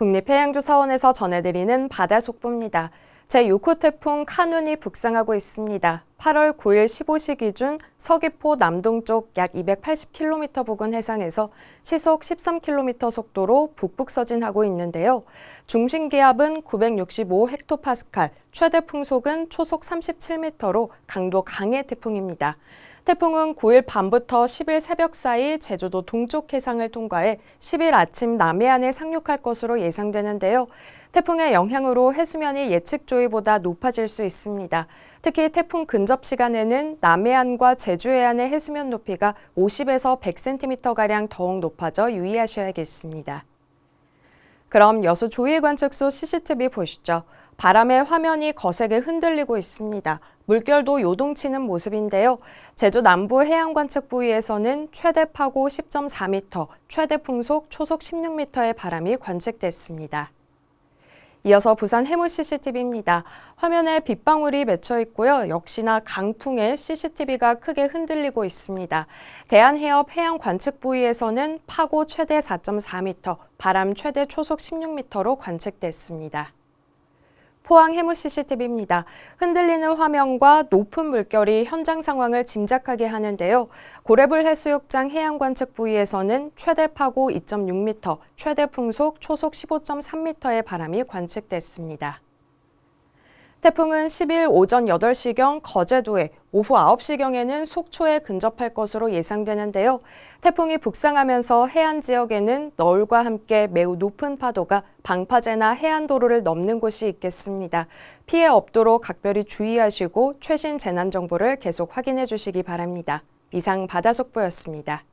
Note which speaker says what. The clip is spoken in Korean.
Speaker 1: 국립해양조사원에서 전해드리는 바다 속보입니다. 제6호 태풍 카눈이 북상하고 있습니다. 8월 9일 15시 기준 서귀포 남동쪽 약 280km 부근 해상에서 시속 13km 속도로 북북서진하고 있는데요. 중심 기압은 965 헥토파스칼, 최대 풍속은 초속 37m로 강도 강의 태풍입니다. 태풍은 9일 밤부터 10일 새벽 사이 제주도 동쪽 해상을 통과해 10일 아침 남해안에 상륙할 것으로 예상되는데요. 태풍의 영향으로 해수면이 예측 조이보다 높아질 수 있습니다. 특히 태풍 근접 시간에는 남해안과 제주 해안의 해수면 높이가 50에서 100cm가량 더욱 높아져 유의하셔야겠습니다. 그럼 여수 조이관측소 CCTV 보시죠. 바람에 화면이 거세게 흔들리고 있습니다. 물결도 요동치는 모습인데요. 제주 남부 해양관측 부위에서는 최대 파고 10.4m, 최대 풍속 초속 16m의 바람이 관측됐습니다. 이어서 부산 해무 CCTV입니다. 화면에 빗방울이 맺혀 있고요. 역시나 강풍에 CCTV가 크게 흔들리고 있습니다. 대한해협 해양 관측 부위에서는 파고 최대 4.4m, 바람 최대 초속 16m로 관측됐습니다. 포항 해무 CCTV입니다. 흔들리는 화면과 높은 물결이 현장 상황을 짐작하게 하는데요. 고래불 해수욕장 해양관측 부위에서는 최대 파고 2.6m, 최대 풍속 초속 15.3m의 바람이 관측됐습니다. 태풍은 10일 오전 8시경 거제도에, 오후 9시경에는 속초에 근접할 것으로 예상되는데요. 태풍이 북상하면서 해안 지역에는 너울과 함께 매우 높은 파도가 방파제나 해안도로를 넘는 곳이 있겠습니다. 피해 없도록 각별히 주의하시고 최신 재난 정보를 계속 확인해 주시기 바랍니다. 이상 바다 속보였습니다.